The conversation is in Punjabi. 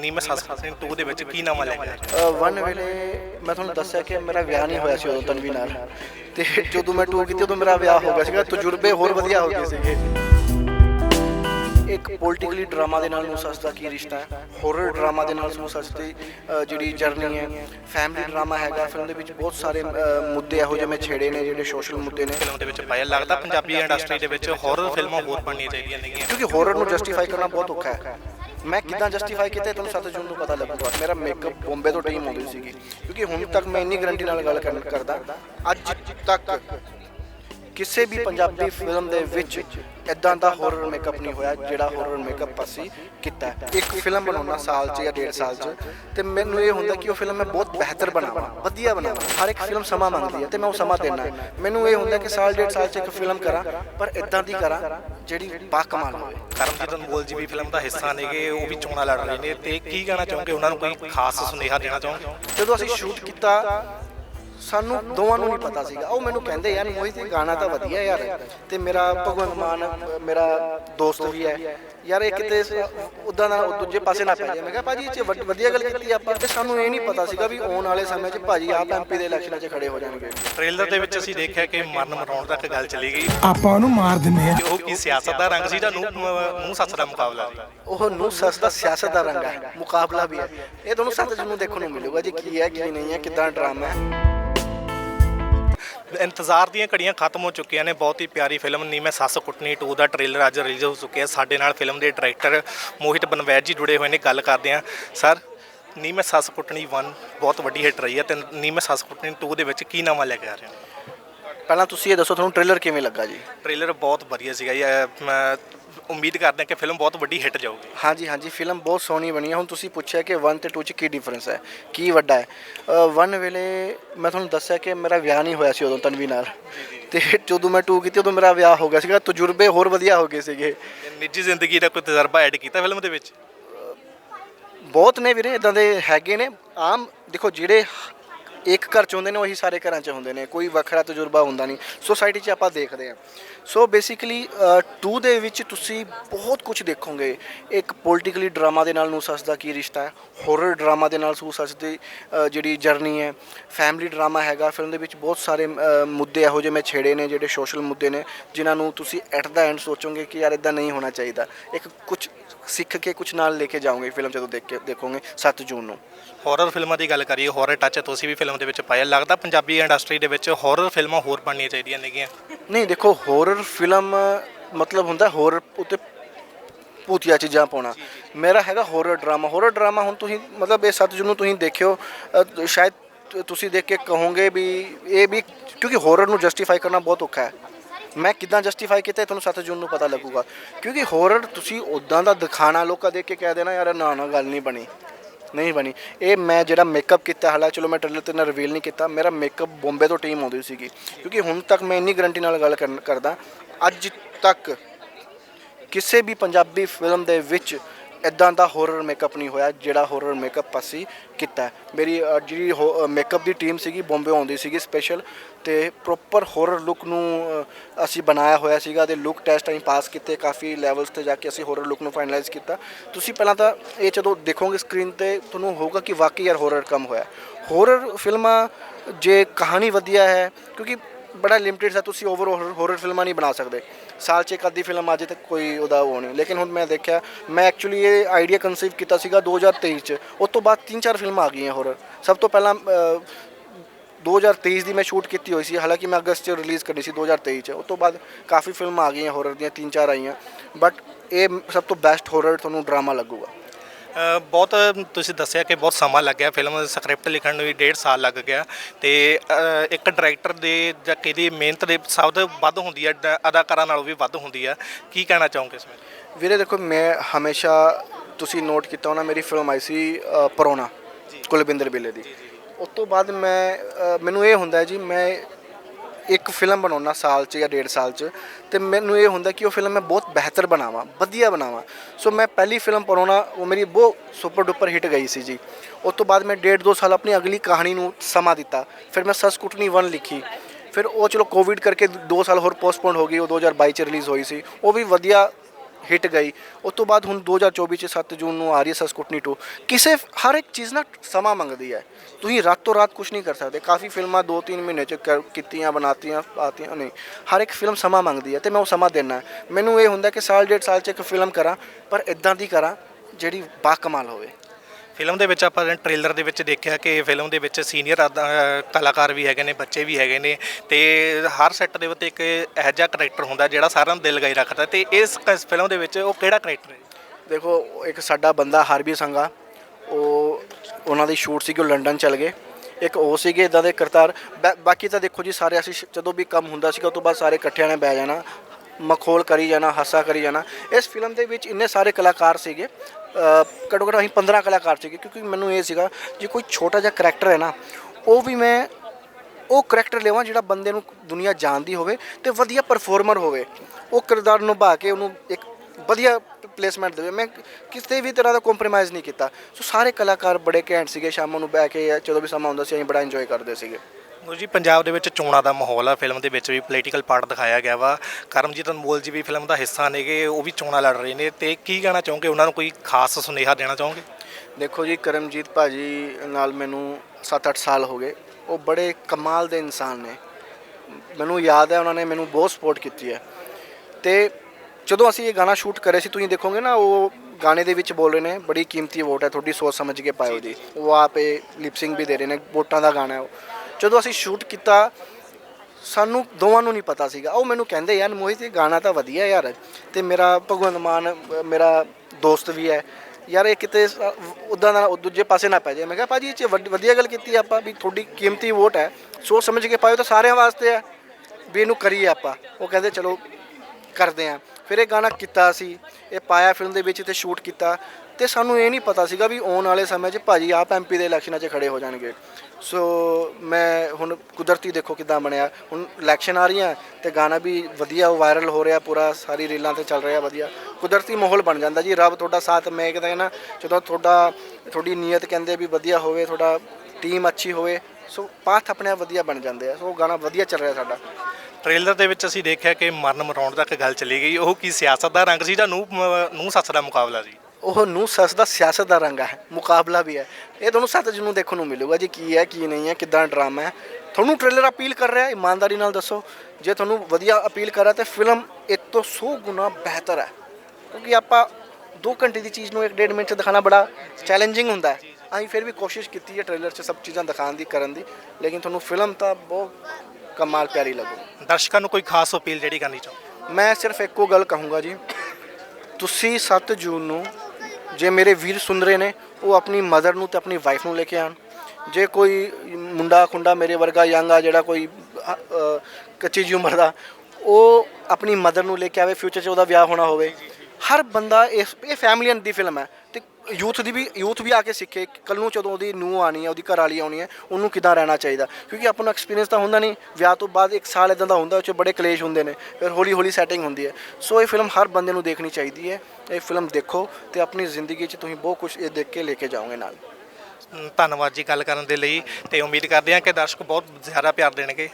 ਨੀਮੇ ਸੱਸ ਨੇ 2 ਦੇ ਵਿੱਚ ਕੀ ਨਾਮ ਲੈ ਕੇ ਵਨ ਵੇਲੇ ਮੈਂ ਤੁਹਾਨੂੰ ਦੱਸਿਆ ਕਿ ਮੇਰਾ ਵਿਆਹ ਨਹੀਂ ਹੋਇਆ ਸੀ ਉਦੋਂ ਤਨਵੀ ਨਾਲ। ਤੇ ਜਦੋਂ ਮੈਂ ਟੂ ਕੀਤੀ ਉਦੋਂ ਮੇਰਾ ਵਿਆਹ ਹੋ ਗਿਆ ਸੀਗਾ। ਤਜਰਬੇ ਹੋਰ ਵਧੀਆ ਹੋ ਗਏ ਸੀਗੇ। ਇੱਕ ਪੋਲਿਟਿਕਲੀ ਡਰਾਮਾ ਦੇ ਨਾਲ ਨੂੰ ਸੱਸ ਦਾ ਕੀ ਰਿਸ਼ਤਾ ਹੈ? ਹੋਰਰ ਡਰਾਮਾ ਦੇ ਨਾਲ ਨੂੰ ਸੱਸ ਦੀ ਜਿਹੜੀ ਜਰਨੀ ਹੈ। ਫੈਮਿਲੀ ਡਰਾਮਾ ਹੈਗਾ। ਫਿਲਮ ਦੇ ਵਿੱਚ ਬਹੁਤ ਸਾਰੇ ਮੁੱਦੇ ਇਹੋ ਜਿਹੇ ਮੈਂ ਛੇੜੇ ਨੇ ਜਿਹੜੇ ਸੋਸ਼ਲ ਮੁੱਦੇ ਨੇ। ਫਿਲਮ ਦੇ ਵਿੱਚ ਪਾਇਆ ਲੱਗਦਾ ਪੰਜਾਬੀ ਇੰਡਸਟਰੀ ਦੇ ਵਿੱਚ ਹਾਰਰ ਫਿਲਮਾਂ ਹੋਰ ਬਣਨੀਆਂ ਚਾਹੀਦੀਆਂ ਨੇਗੀਆਂ। ਕਿਉਂਕਿ ਹੋਰਰ ਨੂੰ ਜਸਟੀਫਾਈ ਕਰਨਾ ਬਹੁਤ ਔਖਾ ਹੈ। ਮੈਂ ਕਿਦਾਂ ਜਸਟੀਫਾਈ ਕੀਤਾ, ਤੁਹਾਨੂੰ 7 ਜੂਨ ਨੂੰ ਪਤਾ ਲੱਗੂਗਾ। ਮੇਰਾ ਮੇਕਅਪ ਬੰਬੇ ਤੋਂ ਟੀਮ ਆਉਂਦੀ ਸੀਗੀ। ਕਿਉਂਕਿ ਹੁਣ ਤੱਕ ਮੈਂ ਇੰਨੀ ਗਰੰਟੀ ਨਾਲ ਗੱਲ ਕਰਦਾ। ਅੱਜ ਤੱਕ ਕਿਸੇ ਵੀ ਪੰਜਾਬੀ ਫਿਲਮ ਦੇ ਵਿੱਚ ਇਦਾਂ ਦਾ ਹੋਰਰ ਮੇਕਅਪ ਨਹੀਂ ਹੋਇਆ ਜਿਹੜਾ ਹੋਰਰ ਮੇਕਅਪ ਅਸੀਂ ਕੀਤਾ। ਇੱਕ ਫਿਲਮ ਬਣਾਉਣਾ ਸਾਲ 'ਚ ਜਾਂ ਡੇਢ ਸਾਲ 'ਚ ਤੇ ਮੈਨੂੰ ਇਹ ਹੁੰਦਾ ਕਿ ਉਹ ਫਿਲਮ ਮੈਂ ਬਹੁਤ ਬਿਹਤਰ ਬਣਾਵਾਂ ਵਧੀਆ ਬਣਾਵਾਂ। ਹਰ ਇੱਕ ਫਿਲਮ ਸਮਾਂ ਮੰਗਦੀ ਹੈ ਤੇ ਮੈਂ ਉਹ ਸਮਾਂ ਦੇਣਾ। ਮੈਨੂੰ ਇਹ ਹੁੰਦਾ ਕਿ ਸਾਲ ਡੇਢ ਸਾਲ 'ਚ ਇੱਕ ਫਿਲਮ ਕਰਾਂ ਪਰ ਇਦਾਂ ਦੀ ਕਰਾਂ ਜਿਹੜੀ ਬਾ ਕਮਾਲ ਹੋਵੇ। ਕਰਮਜੀਤ ਅਨਮੋਲ ਜੀ ਵੀ ਫਿਲਮ ਦਾ ਹਿੱਸਾ ਨੇਗੇ ਉਹ ਵੀ ਚੋਣਾਂ ਲੜ ਰਹੇ ਨੇ। ਤੇ ਕੀ ਕਹਿਣਾ ਚਾਹੋਗੇ? ਉਹਨਾਂ ਨੂੰ ਕੋਈ ਖਾਸ ਸੁਨੇਹਾ ਦੇਣਾ ਚਾਹੋਗੇ? ਜਦੋਂ ਅਸੀਂ ਸ਼ੂਟ ਕੀਤਾ ਸਾਨੂੰ ਦੋਵਾਂ ਨੂੰ ਨਹੀਂ ਪਤਾ ਸੀਗਾ। ਉਹ ਮੈਨੂੰ ਕਹਿੰਦੇ ਯਾਰ ਮੋਹਿਤ ਇਹ ਗਾਣਾ ਤਾਂ ਵਧੀਆ ਯਾਰ। ਤੇ ਮੇਰਾ ਭਗਵੰਤ ਮਾਨ ਮੇਰਾ ਦੋਸਤ ਵੀ ਹੈ। ਯਾਰ ਇਹ ਕਿਤੇ ਉਦਾਂ ਦਾ ਦੂਜੇ ਪਾਸੇ ਨਾ ਪੈ ਜਾਏ। ਮੈਂ ਕਿਹਾ ਭਾਜੀ ਇਹ 'ਚ ਵਧੀਆ ਗੱਲ ਕੀਤੀ ਆਪਾਂ। ਤੇ ਸਾਨੂੰ ਇਹ ਨਹੀਂ ਪਤਾ ਸੀਗਾ ਵੀ ਆਉਣ ਵਾਲੇ ਸਮੇਂ 'ਚ ਭਾਜੀ ਆਪ ਐਮਪੀ ਦੇ ਇਲੈਕਸ਼ਨਾਂ 'ਚ ਖੜੇ ਹੋ ਜਾਣਗੇ। ਟ੍ਰੇਲਰ ਦੇ ਵਿੱਚ ਅਸੀਂ ਦੇਖਿਆ ਕਿ ਮਰਨ ਮਰਾਉਣ ਤੱਕ ਗੱਲ ਚਲੀ ਗਈ। ਆਪਾਂ ਉਹਨੂੰ ਮਾਰ ਦਿੰਨੇ ਆ ਉਹ ਕੀ ਸਿਆਸਤ ਦਾ ਰੰਗ ਸੀ ਜਾਂ ਨੂੰ ਨੂੰ ਸੱਸ ਦਾ ਮੁਕਾਬਲਾ ਸੀ? ਉਹ ਨੂੰ ਸੱਸ ਦਾ ਸਿਆਸਤ ਦਾ ਰੰਗ ਹੈ। ਮੁਕਾਬਲਾ ਵੀ ਹੈ। ਇਹ ਤੁਹਾਨੂੰ ਸੱਤ ਜੂਨ ਨੂੰ ਦੇਖਣ ਨੂੰ ਮਿਲੂਗਾ ਜੀ ਕੀ ਹੈ ਕੀ ਨਹੀਂ ਹੈ ਕਿਦਾਂ ਡਰਾਮਾ ਹੈ। ਇੰਤਜ਼ਾਰ ਦੀਆਂ ਘੜੀਆਂ ਖਤਮ ਹੋ ਚੁੱਕੀਆਂ ਨੇ। ਬਹੁਤ ਹੀ ਪਿਆਰੀ ਫਿਲਮ ਨੀ ਮੈਂ ਸੱਸ ਕੁੱਟਣੀ 2 ਦਾ ਟ੍ਰੇਲਰ ਅੱਜ ਰਿਲੀਜ਼ ਹੋ ਚੁੱਕਿਆ ਸਾਡੇ ਨਾਲ ਫਿਲਮ ਦੇ ਡਾਇਰੈਕਟਰ ਮੋਹਿਤ ਬਨਵੈਦ ਜੀ ਜੁੜੇ ਹੋਏ ਨੇ। ਗੱਲ ਕਰਦੇ ਆ ਸਰ ਨੀ ਮੈਂ ਸੱਸ ਕੁੱਟਣੀ 1 ਬਹੁਤ ਵੱਡੀ ਹਿੱਟ ਰਹੀ ਹੈ ਤੇ ਨੀ ਮੈਂ ਸੱਸ ਕੁੱਟਣੀ 2 ਦੇ ਵਿੱਚ ਕੀ ਨਾਮ ਲੈ ਕੇ ਆ ਰਹੇ ਹੋ? ਪਹਿਲਾਂ ਤੁਸੀਂ ਇਹ ਦੱਸੋ ਤੁਹਾਨੂੰ ਟ੍ਰੇਲਰ ਕਿਵੇਂ ਲੱਗਾ ਜੀ? ਟ੍ਰੇਲਰ ਬਹੁਤ ਵਧੀਆ ਸੀਗਾ ਜੀ ਅਹ ਮੈਂ ਉਮੀਦ ਕਰਦੇ ਕਿ ਫਿਲਮ ਬਹੁਤ ਵੱਡੀ ਹਿੱਟ ਜਾਊਗੀ। ਹਾਂਜੀ ਹਾਂਜੀ ਫਿਲਮ ਬਹੁਤ ਸੋਹਣੀ ਬਣੀ ਹੈ ਹੁਣ ਤੁਸੀਂ ਪੁੱਛਿਆ ਕਿ 1 ਤੇ 2 ਚ ਕੀ ਡਿਫਰੈਂਸ ਹੈ ਕੀ ਵੱਡਾ ਹੈ? 1 ਵੇਲੇ ਮੈਂ ਤੁਹਾਨੂੰ ਦੱਸਿਆ ਕਿ ਮੇਰਾ ਵਿਆਹ ਨਹੀਂ ਹੋਇਆ ਸੀ ਉਦੋਂ ਤਨਵੀ ਨਾਲ। ਤੇ ਜਦੋਂ ਮੈਂ 2 ਕੀਤੀ ਉਦੋਂ ਮੇਰਾ ਵਿਆਹ ਹੋ ਗਿਆ ਸੀਗਾ। ਤਜਰਬੇ ਹੋਰ ਵਧੀਆ ਹੋ ਗਏ ਸੀਗੇ। ਨਿੱਜੀ ਜ਼ਿੰਦਗੀ ਦਾ ਕੋਈ ਤਜਰਬਾ ਐਡ ਕੀਤਾ ਫਿਲਮ ਦੇ ਵਿੱਚ? ਬਹੁਤ ਨੇ ਵੀਰੇ ਇਦਾਂ ਦੇ ਹੈਗੇ ਨੇ। ਆਮ ਦੇਖੋ ਜਿਹੜੇ ਇੱਕ ਘਰ ਚ ਹੁੰਦੇ ਨੇ, ਉਹੀ ਸਾਰੇ ਘਰਾਂ ਚ ਹੁੰਦੇ ਨੇ। ਕੋਈ ਵੱਖਰਾ ਤਜਰਬਾ ਹੁੰਦਾ ਨਹੀਂ। ਸੋਸਾਇਟੀ 'ਚ ਆਪਾਂ ਦੇਖਦੇ ਹਾਂ। ਸੋ ਬੇਸਿਕਲੀ 2 ਦੇ ਵਿੱਚ ਤੁਸੀਂ ਬਹੁਤ ਕੁਝ ਦੇਖੋਗੇ। ਇੱਕ ਪੋਲਿਟਿਕਲੀ ਡਰਾਮਾ ਦੇ ਨਾਲ ਨੂੰ ਸੱਸ ਦਾ ਕੀ ਰਿਸ਼ਤਾ ਹੈ। ਹੋਰਰ ਡਰਾਮਾ ਦੇ ਨਾਲ ਨੂੰ ਸੱਸ ਦੀ ਜਿਹੜੀ ਜਰਨੀ ਹੈ। ਫੈਮਿਲੀ ਡਰਾਮਾ ਹੈਗਾ। ਫਿਲਮ ਦੇ ਵਿੱਚ ਬਹੁਤ ਸਾਰੇ ਮੁੱਦੇ ਇਹੋ ਜਿਹੇ ਮੈਂ ਛੇੜੇ ਨੇ ਜਿਹੜੇ ਸੋਸ਼ਲ ਮੁੱਦੇ ਨੇ ਜਿਨ੍ਹਾਂ ਨੂੰ ਤੁਸੀਂ ਐਟ ਦਾ ਐਂਡ ਸੋਚੋਗੇ ਕਿ ਯਾਰ ਇਦਾਂ ਨਹੀਂ ਹੋਣਾ ਚਾਹੀਦਾ। ਇੱਕ ਕੁਝ ਸਿੱਖ ਕੇ ਕੁਝ ਨਾਲ ਲੈ ਕੇ ਜਾਓਗੇ ਫਿਲਮ ਜਦੋਂ ਦੇਖ ਕੇ ਦੇਖੋਗੇ 7 ਜੂਨ ਨੂੰ। ਹਾਰਰ ਫਿਲਮਾਂ ਦੀ ਗੱਲ ਕਰੀਏ ਹਾਰਰ ਟੱਚ ਤੁਸੀਂ ਵੀ ਫਿਲਮ ਦੇ ਵਿੱਚ ਪਾਇਆ। ਲੱਗਦਾ ਪੰਜਾਬੀ ਇੰਡਸਟਰੀ ਦੇ ਵਿੱਚ ਹਾਰਰ ਫਿਲਮਾਂ ਹੋਰ ਬਣਨੀਆਂ ਚਾਹੀਦੀਆਂ ਨੇਗੀਆਂ। ਨਹੀਂ ਦੇਖੋ ਹੋਰਰ ਫਿਲਮ ਮਤਲਬ ਹੁੰਦਾ ਹੋਰਰ ਉੱਤੇ ਭੂਤੀਆ ਚੀਜ਼ਾਂ ਪਾਉਣਾ। ਮੇਰਾ ਹੈਗਾ ਹੋਰਰ ਡਰਾਮਾ ਹੋਰਰ ਡਰਾਮਾ ਹੁਣ ਤੁਸੀਂ ਮਤਲਬ ਇਹ ਸੱਤ ਜੂਨ ਨੂੰ ਤੁਸੀਂ ਦੇਖਿਓ ਅ, ਸ਼ਾਇਦ ਤੁਸੀਂ ਦੇਖ ਕੇ ਕਹੋਗੇ ਵੀ ਇਹ ਵੀ ਕਿਉਂਕਿ ਹੋਰਰ ਨੂੰ ਜਸਟੀਫਾਈ ਕਰਨਾ ਬਹੁਤ ਔਖਾ ਹੈ। ਮੈਂ ਕਿਦਾਂ ਜਸਟੀਫਾਈ ਕੀਤਾ ਇਹ ਤੁਹਾਨੂੰ 7 ਜੂਨ ਨੂੰ ਪਤਾ ਲੱਗੂਗਾ। ਕਿਉਂਕਿ ਹੋਰਰ ਤੁਸੀਂ ਉਦਾਂ ਦਾ ਦਿਖਾਣਾ ਲੋਕਾਂ ਦੇਖ ਕੇ ਕਹਿ ਦੇਣਾ ਯਾਰ ਨਾ ਨਾ ਗੱਲ ਨਹੀਂ ਬਣੀ। ਨਹੀਂ ਬਣੀ। ਇਹ ਮੈਂ ਜਿਹੜਾ ਮੇਕਅਪ ਕੀਤਾ ਹਾਲਾ ਚਲੋ ਮੈਂ ਟ੍ਰੇਲਰ ਤੇ ਨਾ ਰਿਵੀਲ ਨਹੀਂ ਕੀਤਾ, ਮੇਰਾ ਮੇਕਅਪ ਬੰਬੇ ਤੋਂ ਟੀਮ ਆਉਂਦੀ ਸੀਗੀ। ਕਿਉਂਕਿ ਹੁਣ ਤੱਕ ਮੈਂ ਇੰਨੀ ਗਰੰਟੀ ਨਾਲ ਗੱਲ ਕਰਨ- ਕਰਦਾ, ਅੱਜ ਤੱਕ ਕਿਸੇ ਵੀ ਪੰਜਾਬੀ ਫਿਲਮ ਦੇ ਵਿੱਚ ਇਦਾਂ ਦਾ ਹੋਰਰ ਮੇਕਅਪ ਨਹੀਂ ਹੋਇਆ ਜਿਹੜਾ ਹੋਰਰ ਮੇਕਅਪ ਅਸੀਂ ਕੀਤਾ। ਮੇਰੀ ਅ, ਜਿਹੜੀ ਮੇਕਅਪ ਦੀ ਟੀਮ ਸੀਗੀ ਬੰਬੇ ਆਉਂਦੀ ਸੀਗੀ ਸਪੈਸ਼ਲ ਤੇ ਪ੍ਰੋਪਰ ਹੋਰਰ ਲੁੱਕ ਨੂੰ ਅ, ਅਸੀਂ ਬਣਾਇਆ ਹੋਇਆ ਸੀਗਾ ਤੇ ਲੁੱਕ ਟੈਸਟ ਅਸੀਂ ਪਾਸ ਕੀਤੇ ਕਾਫੀ ਲੈਵਲਸ ਤੇ ਜਾ ਕੇ ਅਸੀਂ ਹੋਰਰ ਲੁੱਕ ਨੂੰ ਫਾਈਨਲਾਈਜ਼ ਕੀਤਾ। ਤੁਸੀਂ ਪਹਿਲਾਂ ਤਾਂ ਇਹ ਜਦੋਂ ਦੇਖੋਗੇ ਸਕਰੀਨ ਤੇ ਤੁਹਾਨੂੰ ਹੋਊਗਾ ਕਿ ਵਾਕਈ ਯਾਰ ਹੋਰਰ ਕੰਮ ਹੋਇਆ। ਹੋਰਰ ਫਿਲਮਾਂ ਜੇ ਕਹਾਣੀ ਵਧੀਆ ਹੈ ਕਿਉਂਕਿ ਬੜਾ ਲਿਮਟਿਡ ਹੈ ਤੁਸੀਂ ਓਵਰ ਹੋਰਰ ਫਿਲਮਾਂ ਨਹੀਂ ਬਣਾ ਸਕਦੇ। ਸਾਲ 'ਚ ਇੱਕ ਅੱਧੀ ਫਿਲਮ ਅਜੇ ਤੱਕ ਕੋਈ ਉਹਦਾ ਉਹ ਨਹੀਂ। ਲੇਕਿਨ ਹੁਣ ਮੈਂ ਦੇਖਿਆ ਮੈਂ ਐਕਚੁਅਲੀ ਇਹ ਆਈਡੀਆ ਕਨਸੀਵ ਕੀਤਾ ਸੀਗਾ 2023 'ਚ। ਉਸ ਤੋਂ ਬਾਅਦ ਤਿੰਨ ਚਾਰ ਫਿਲਮਾਂ ਆ ਗਈਆਂ ਹੋਰਰ ਸਭ ਤੋਂ ਪਹਿਲਾਂ ਅ, 2023 ਦੀ ਮੈਂ ਸ਼ੂਟ ਕੀਤੀ ਹੋਈ ਸੀ। ਹਾਲਾਂਕਿ ਮੈਂ ਅਗਸਤ 'ਚ ਰਿਲੀਜ਼ ਕਰਨੀ ਸੀ 2023 'ਚ। ਉਸ ਤੋਂ ਬਾਅਦ ਕਾਫੀ ਫਿਲਮਾਂ ਆ ਗਈਆਂ ਹੋਰਰ ਦੀਆਂ ਤਿੰਨ ਚਾਰ ਆਈਆਂ। ਬਟ ਇਹ ਸਭ ਤੋਂ ਬੈਸਟ ਹੋਰਰ ਤੁਹਾਨੂੰ ਡਰਾਮਾ ਲੱਗੂਗਾ। ਬਹੁਤ ਤੁਸੀਂ ਦੱਸਿਆ ਕਿ ਬਹੁਤ ਸਮਾਂ ਲੱਗਿਆ ਫਿਲਮ ਸਕ੍ਰਿਪਟ ਲਿਖਣ ਨੂੰ ਵੀ ਡੇਢ ਸਾਲ ਲੱਗ ਗਿਆ। ਤੇ ਅ, ਇੱਕ ਡਾਇਰੈਕਟਰ ਦੇ ਜਾਂ ਕਿਹਦੀ ਮਿਹਨਤ ਦੇ ਸਭ ਤੋਂ ਵੱਧ ਹੁੰਦੀ ਹੈ ਡ- ਅਦਾਕਾਰਾਂ ਨਾਲੋਂ ਵੀ ਵੱਧ ਹੁੰਦੀ ਹੈ ਕੀ ਕਹਿਣਾ ਚਾਹੋਗੇ ਇਸ ਵਿੱਚ ਵੀਰੇ ਦੇਖੋ ਮੈਂ ਹਮੇਸ਼ਾ ਤੁਸੀਂ ਨੋਟ ਕੀਤਾ ਹੋਣਾ ਮੇਰੀ ਫਿਲਮ ਆਈ ਸੀ ਅ, ਪਰੋਣਾ ਕੁਲਵਿੰਦਰ ਬਿੱਲੇ ਦੀ। ਉਸ ਤੋਂ ਬਾਅਦ ਮੈਂ ਅ, ਮੈਨੂੰ ਇਹ ਹੁੰਦਾ ਹੈ ਜੀ ਮੈਂ ਇੱਕ ਫਿਲਮ ਬਣਾਉਣਾ ਸਾਲ 'ਚ ਜਾਂ ਡੇਢ ਸਾਲ 'ਚ, ਤੇ ਮੈਨੂੰ ਇਹ ਹੁੰਦਾ ਕਿ ਉਹ ਫਿਲਮ ਮੈਂ ਬਹੁਤ ਬਿਹਤਰ ਬਣਾਵਾਂ, ਵਧੀਆ ਬਣਾਵਾਂ। ਸੋ ਮੈਂ ਪਹਿਲੀ ਫਿਲਮ ਪਰੋਣਾ, ਉਹ ਮੇਰੀ ਬਹੁਤ ਸੁਪਰ ਡੁਪਰ ਹਿੱਟ ਗਈ ਸੀ ਜੀ। ਉਸ ਤੋਂ ਬਾਅਦ ਮੈਂ ਡੇਢ ਦੋ ਸਾਲ ਆਪਣੀ ਅਗਲੀ ਕਹਾਣੀ ਨੂੰ ਸਮਾਂ ਦਿੱਤਾ। ਫਿਰ ਮੈਂ ਸਸਕੁਟਨੀ 1 ਲਿਖੀ। ਫਿਰ ਉਹ ਚਲੋ ਕੋਵਿਡ ਕਰਕੇ 2 ਸਾਲ ਹੋਰ ਪੋਸਟਪੋਨ ਹੋ ਗਈ, ਉਹ 2022 ਚ ਰਿਲੀਜ਼ ਹੋਈ ਸੀ। ਉਹ ਵੀ ਵਧੀਆ ਹਿੱਟ ਗਈ। ਉਸ ਤੋਂ ਬਾਅਦ ਹੁਣ 2024 ਚ 7 ਜੂਨ ਨੂੰ ਆ ਰਹੀ ਹੈ ਸਸਕੁਟਨੀ 2 ਕਿਸੇ ਹਰ ਇੱਕ ਚੀਜ਼ ਨਾ ਸਮਾਂ ਮੰਗਦੀ ਹੈ। ਤੁਸੀਂ ਰਾਤੋਂ ਰਾਤ ਕੁਝ ਨਹੀਂ ਕਰ ਸਕਦੇ। ਕਾਫੀ ਫਿਲਮਾਂ 2-3 ਮਹੀਨੇ ਚ ਕਰ- ਕੀਤੀਆਂ, ਬਣਾਤੀਆਂ ਆਤੀਆਂ ਨਹੀਂ। ਹਰ ਇੱਕ ਫਿਲਮ ਸਮਾਂ ਮੰਗਦੀ ਹੈ ਤੇ ਮੈਂ ਉਹ ਸਮਾਂ ਦੇਣਾ ਮੈਨੂੰ ਇਹ ਹੁੰਦਾ ਕਿ ਸਾਲ ਡੇਢ ਸਾਲ ਚ ਇੱਕ ਫਿਲਮ ਕਰਾਂ, ਪਰ ਇਦਾਂ ਦੀ ਕਰਾਂ ਜਿਹੜੀ ਬਾ ਕਮਾਲ ਹੋਵੇ। ਫਿਲਮ ਦੇ ਵਿੱਚ ਆਪਾਂ ਟ੍ਰੇਲਰ ਦੇ ਵਿੱਚ ਦੇਖਿਆ ਕਿ ਫਿਲਮ ਦੇ ਵਿੱਚ ਸੀਨੀਅਰ ਕਲਾਕਾਰ ਵੀ ਹੈਗੇ ਨੇ, ਬੱਚੇ ਵੀ ਹੈਗੇ ਨੇ ਤੇ ਹਰ ਸੈੱਟ ਦੇ ਉੱਤੇ ਇੱਕ ਇਹੋ ਜਿਹਾ ਕਰੈਕਟਰ ਹੁੰਦਾ ਜਿਹੜਾ ਸਾਰਿਆਂ ਨੂੰ ਦਿਲ ਲਗਾਈ ਰੱਖਦਾ ਤੇ ਇਸ ਫਿਲਮ ਦੇ ਵਿੱਚ ਉਹ ਕਿਹੜਾ ਕਰੈਕਟਰ ਹੈ? ਦੇਖੋ, ਇੱਕ ਸਾਡਾ ਬੰਦਾ ਹਰਬੀ ਸੰਗਾ ਉਹ ਉਹਨਾਂ ਦੀ ਸ਼ੂਟ ਸੀ ਕਿ ਉਹ ਲੰਡਨ ਚਲ ਗਏ। ਇੱਕ ਉਹ ਸੀਗੇ ਇਦਾਂ ਦੇ ਕਰਤਾਰ। ਬਾ- ਬਾਕੀ ਤਾਂ ਦੇਖੋ ਜੀ, ਸਾਰੇ ਅਸੀਂ ਜਦੋਂ ਵੀ ਕੰਮ ਹੁੰਦਾ ਸੀਗਾ ਉਸ ਤੋਂ ਬਾਅਦ ਸਾਰੇ ਇਕੱਠਿਆਂ ਨੇ ਬਹਿ ਜਾਣਾ। ਮਖੌਲ ਕਰੀ ਜਾਣਾ, ਹਾਸਾ ਕਰੀ ਜਾਣਾ। ਇਸ ਫਿਲਮ ਦੇ ਵਿੱਚ ਇੰਨੇ ਸਾਰੇ ਕਲਾਕਾਰ ਸੀਗੇ। ਘੱਟੋ ਘੱਟ ਅਸੀਂ 15 ਕਲਾਕਾਰ ਸੀਗੇ, ਕਿਉਂਕਿ ਮੈਨੂੰ ਇਹ ਸੀਗਾ ਜੇ ਕੋਈ ਛੋਟਾ ਜਿਹਾ ਕਰੈਕਟਰ ਹੈ ਨਾ, ਉਹ ਵੀ ਮੈਂ ਉਹ ਕਰੈਕਟਰ ਲੈਵਾਂ ਜਿਹੜਾ ਬੰਦੇ ਨੂੰ ਦੁਨੀਆ ਜਾਣਦੀ ਹੋਵੇ ਤੇ ਵਧੀਆ ਪਰਫਾਰਮਰ ਹੋਵੇ। ਉਹ ਕਿਰਦਾਰ ਨਿਭਾ ਕੇ ਉਹਨੂੰ ਇੱਕ ਵਧੀਆ ਪਲੇਸਮੈਂਟ ਦੇਵੇ। ਮੈਂ ਕਿਸੇ ਵੀ ਤਰ੍ਹਾਂ ਦਾ ਕੰਪਰੋਮਾਈਜ਼ ਨਹੀਂ ਕੀਤਾ। ਸੋ ਸਾਰੇ ਕਲਾਕਾਰ ਬੜੇ ਘੈਂਟ ਸੀਗੇ। ਸ਼ਾਮ ਨੂੰ ਬਹਿ ਕੇ ਜਦੋਂ ਵੀ ਸਮਾਂ ਹੁੰਦਾ ਸੀ, ਅਸੀਂ ਬੜਾ ਇੰਜੋਏ ਕਰਦੇ ਸੀਗੇ। ਗੁਰੂ ਜੀ ਪੰਜਾਬ ਦੇ ਵਿੱਚ ਚੋਣਾਂ ਦਾ ਮਾਹੌਲ ਆ ਫਿਲਮ ਦੇ ਵਿੱਚ ਵੀ ਪੋਲੀਟੀਕਲ ਪਾਰਟ ਦਿਖਾਇਆ ਗਿਆ ਵਾ। ਕਰਮਜੀਤ ਅਨਮੋਲ ਜੀ ਵੀ ਫਿਲਮ ਦਾ ਹਿੱਸਾ ਨੇਗੇ ਉਹ ਵੀ ਚੋਣਾਂ ਲੜ ਰਹੇ ਨੇ। ਤੇ ਕੀ ਕਹਿਣਾ ਚਾਹੋਗੇ? ਉਹਨਾਂ ਨੂੰ ਕੋਈ ਖਾਸ ਸੁਨੇਹਾ ਦੇਣਾ ਚਾਹੋਗੇ? ਦੇਖੋ ਜੀ ਕਰਮਜੀਤ ਭਾਜੀ ਨਾਲ ਮੈਨੂੰ 7-8 ਸਾਲ ਹੋ ਗਏ। ਉਹ ਬੜੇ ਕਮਾਲ ਦੇ ਇਨਸਾਨ ਨੇ। ਮੈਨੂੰ ਯਾਦ ਹੈ ਉਹਨਾਂ ਨੇ ਮੈਨੂੰ ਬਹੁਤ ਸਪੋਰਟ ਕੀਤੀ ਹੈ। ਤੇ ਜਦੋਂ ਅਸੀਂ ਇਹ ਗਾਣਾ ਸ਼ੂਟ ਕਰੇ ਸੀ ਤੁਸੀਂ ਦੇਖੋਗੇ ਨਾ ਉਹ ਗਾਣੇ ਦੇ ਵਿੱਚ ਬੋਲ ਰਹੇ ਨੇ ਬੜੀ ਕੀਮਤੀ ਵੋਟ ਹੈ ਤੁਹਾਡੀ ਸੋਚ ਸਮਝ ਕੇ ਪਾਇਓ ਜੀ ਉਹ ਆਪੇ ਲਿਪਸਿੰਗ ਵੀ ਦੇ ਰਹੇ ਨੇ ਵੋਟਾਂ ਦਾ ਗਾਣਾ ਹੈ ਉਹ। ਜਦੋਂ ਅਸੀਂ ਸ਼ੂਟ ਕੀਤਾ, ਸਾਨੂੰ ਦੋਵਾਂ ਨੂੰ ਨਹੀਂ ਪਤਾ ਸੀਗਾ। ਉਹ ਮੈਨੂੰ ਕਹਿੰਦੇ, ਯਾਰ ਮੋਹਿਤ, ਇਹ ਗਾਣਾ ਤਾਂ ਵਧੀਆ ਯਾਰ। ਤੇ ਮੇਰਾ ਭਗਵੰਤ ਮਾਨ, ਮੇਰਾ ਦੋਸਤ ਵੀ ਹੈ। ਯਾਰ ਇਹ ਕਿਤੇ ਉਦਾਂ ਦਾ ਦੂਜੇ ਪਾਸੇ ਨਾ ਪੈ ਜਾਏ। ਮੈਂ ਕਿਹਾ, ਭਾਜੀ, ਇਹ 'ਚ ਵਧੀਆ ਗੱਲ ਕੀਤੀ ਆਪਾਂ ਵੀ ਤੁਹਾਡੀ ਕੀਮਤੀ ਵੋਟ ਹੈ। ਸੋਚ ਸਮਝ ਕੇ ਪਾਇਓ ਤਾਂ ਸਾਰਿਆਂ ਵਾਸਤੇ ਹੈ ਵੀ ਇਹਨੂੰ ਕਰੀਏ ਆਪਾਂ। ਉਹ ਕਹਿੰਦੇ, ਚਲੋ, ਕਰਦੇ ਆ। ਫਿਰ ਇਹ ਗਾਣਾ ਕੀਤਾ ਸੀ ਇਹ ਪਾਇਆ ਫਿਲਮ ਦੇ ਵਿੱਚ ਤੇ ਸ਼ੂਟ ਕੀਤਾ। ਤੇ ਸਾਨੂੰ ਇਹ ਨਹੀਂ ਪਤਾ ਸੀਗਾ ਵੀ ਆਉਣ ਵਾਲੇ ਸਮੇਂ 'ਚ ਭਾਜੀ ਆਪ ਐਮਪੀ ਦੇ ਇਲੈਕਸ਼ਨਾਂ 'ਚ ਖੜੇ ਹੋ ਜਾਣਗੇ। ਸੋ ਮੈਂ ਹੁਣ ਕੁਦਰਤੀ ਦੇਖੋ ਕਿਦਾਂ ਬਣਿਆ। ਹੁਣ ਇਲੈਕਸ਼ਨ ਆ ਰਹੀਆਂ ਤੇ ਗਾਣਾ ਵੀ ਵਧੀਆ ਵਾਇਰਲ ਹੋ ਰਿਹਾ ਪੂਰਾ, ਸਾਰੀ ਰੀਲਾਂ ਤੇ ਚੱਲ ਰਿਹਾ ਵਧੀਆ। ਕੁਦਰਤੀ ਮਾਹੌਲ ਬਣ ਜਾਂਦਾ ਜੀ, ਰੱਬ ਤੁਹਾਡਾ ਸਾਥ, ਮੈਂ ਕਹਿੰਦਾ ਨਾ, ਜਦੋਂ ਤੁਹਾਡਾ, ਤੁਹਾਡੀ ਨੀਅਤ ਕਹਿੰਦੇ ਵੀ ਵਧੀਆ ਹੋਵੇ, ਤੁਹਾਡਾ ਟੀਮ ਅੱਛੀ ਹੋਵੇ ਸੋ ਪਾਥ ਆਪਣੇ ਆਪ ਵਧੀਆ ਬਣ ਜਾਂਦੇ ਆ। ਸੋ ਗਾਣਾ ਵਧੀਆ ਚੱਲ ਰਿਹਾ ਸਾਡਾ। ਟ੍ਰੇਲਰ ਦੇ ਵਿੱਚ ਅਸੀਂ ਦੇਖਿਆ ਕਿ ਮਰਨ ਮਰਾਉਣ ਤੱਕ ਗੱਲ ਚਲੀ ਗਈ। ਉਹ ਕੀ ਸਿਆਸਤ ਦਾ ਰੰਗ ਸੀ ਜਾਂ ਨੂੰ ਨੂੰ ਸੱਸ ਦਾ ਮੁਕਾਬਲਾ ਸੀ? ਉਹ ਨੂੰ ਸੱਸ ਦਾ ਸਿਆਸਤ ਦਾ ਰੰਗ ਹੈ ਮੁਕਾਬਲਾ ਵੀ ਹੈ ਇਹ ਤੁਹਾਨੂੰ ਸੱਤ ਜੂਨ ਨੂੰ ਦੇਖਣ ਨੂੰ ਮਿਲੂਗਾ ਜੀ ਕੀ ਹੈ ਕੀ ਨਹੀਂ ਹੈ ਕਿੱਦਾਂ ਡਰਾਮਾ ਹੈ। ਤੁਹਾਨੂੰ ਟ੍ਰੇਲਰ ਅਪੀਲ ਕਰ ਰਿਹਾ ਇਮਾਨਦਾਰੀ ਨਾਲ ਦੱਸੋ। ਜੇ ਤੁਹਾਨੂੰ ਵਧੀਆ ਅਪੀਲ ਕਰ ਰਿਹਾ ਤੇ ਫਿਲਮ ਇਹ ਤੋਂ 100 ਗੁਣਾ ਬਿਹਤਰ ਹੈ। ਕਿਉਂਕਿ ਆਪਾਂ 2 ਘੰਟੇ ਦੀ ਚੀਜ਼ ਨੂੰ 1.5 ਮਿੰਟ 'ਚ ਦਿਖਾਣਾ ਬੜਾ ਚੈਲੰਜਿੰਗ ਹੁੰਦਾ ਹੈ। ਅਸੀਂ ਫਿਰ ਵੀ ਕੋਸ਼ਿਸ਼ ਕੀਤੀ ਹੈ ਟ੍ਰੇਲਰ 'ਚ ਸਭ ਚੀਜ਼ਾਂ ਦਿਖਾਉਣ ਦੀ ਕਰਨ ਦੀ। ਲੇਕਿਨ ਤੁਹਾਨੂੰ ਫਿਲਮ ਤਾਂ ਬਹੁਤ ਕਮਾਲ ਪਿਆਰੀ ਲੱਗੂ। ਦਰਸ਼ਕਾਂ ਨੂੰ ਕੋਈ ਖਾਸ ਅਪੀਲ ਜਿਹੜੀ ਕਰਨੀ ਚਾਹੋ? ਮੈਂ ਸਿਰਫ ਇੱਕੋ ਗੱਲ ਕਹੂੰਗਾ ਜੀ। ਤੁਸੀਂ 7 ਜੂਨ ਨੂੰ ਜੇ ਮੇਰੇ ਵੀਰ ਸੁਣ ਰਹੇ ਨੇ, ਉਹ ਆਪਣੀ ਮਦਰ ਨੂੰ ਤੇ ਆਪਣੀ ਵਾਈਫ ਨੂੰ ਲੈ ਕੇ ਆਣ ਜੇ ਕੋਈ ਮੁੰਡਾ ਖੁੰਡਾ ਮੇਰੇ ਵਰਗਾ ਯੰਗ ਆ, ਜਿਹੜਾ ਕੋਈ ਕੱਚੀ ਜਿਹੀ ਉਮਰ ਦਾ, ਉਹ ਆਪਣੀ ਮਦਰ ਨੂੰ ਲੈ ਕੇ ਆਵੇ ਫਿਊਚਰ 'ਚ ਉਹਦਾ ਵਿਆਹ ਹੋਣਾ ਹੋਵੇ। ਹਰ ਬੰਦਾ ਇਸ, ਇਹ ਫੈਮਲੀਆਂ ਦੀ ਫਿਲਮ ਹੈ। ਯੂਥ ਦੀ ਵੀ, ਯੂਥ ਵੀ ਆ ਕੇ ਸਿੱਖੇ। ਕੱਲ ਨੂੰ ਜਦੋਂ ਉਹਦੀ ਨੂੰਹ ਆਣੀ ਹੈ, ਉਹਦੀ ਘਰ ਵਾਲੀ ਆਉਣੀ ਹੈ, ਉਹਨੂੰ ਕਿਦਾਂ ਰਹਿਣਾ ਚਾਹੀਦਾ? ਕਿਉਂਕਿ ਆਪਾਂ ਨੂੰ ਐਕਸਪੀਰੀਅੰਸ ਤਾਂ ਹੁੰਦਾ ਨਹੀਂ। ਵਿਆਹ ਤੋਂ ਬਾਅਦ ਇੱਕ ਸਾਲ ਇਦਾਂ ਦਾ ਹੁੰਦਾ, ਉਹ 'ਚ ਬੜੇ ਕਲੇਸ਼ ਹੁੰਦੇ ਨੇ। ਫਿਰ ਹੌਲੀ ਹੌਲੀ ਸੈਟਿੰਗ ਹੁੰਦੀ ਹੈ। ਸੋ ਇਹ ਫਿਲਮ ਹਰ ਬੰਦੇ ਨੂੰ ਦੇਖਣੀ ਚਾਹੀਦੀ ਹੈ। ਇਹ ਫਿਲਮ ਦੇਖੋ ਤੇ ਆਪਣੀ ਜ਼ਿੰਦਗੀ 'ਚ ਤੁਸੀਂ ਬਹੁਤ ਕੁਝ ਇਹ ਦੇਖ ਕੇ ਲੈ ਕੇ ਜਾਓਗੇ ਨਾਲ। ਧੰਨਵਾਦ ਜੀ ਗੱਲ ਕਰਨ ਦੇ ਲਈ ਤੇ ਉਮੀਦ ਕਰਦੇ ਹਾਂ ਕਿ ਦਰਸ਼ਕ ਬਹੁਤ ਜ਼ਿਆਦਾ ਪਿਆਰ ਦੇਣਗੇ।